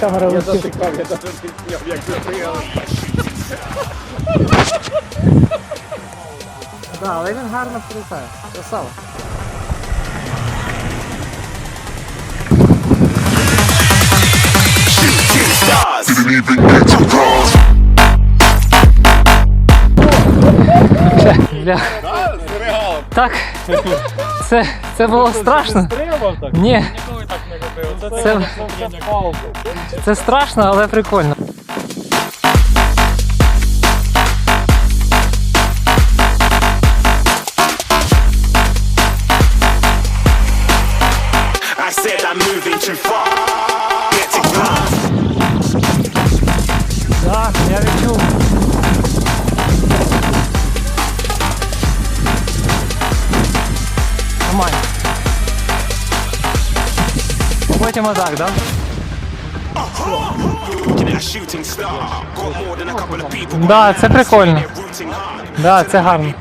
камера Я летить. я навіть не зняв, як ви пригали. Да, але він гарно прилітає. Красава. Didn't even get to cross. Бля. Так. Це, це було страшно. Ні, Ніколи так не робив. Це, Це- це, це, пауза. це страшно, але прикольно. Так, я відчув. Нормально. Потім отак, да? Да, це прикольно. Да, це гарно.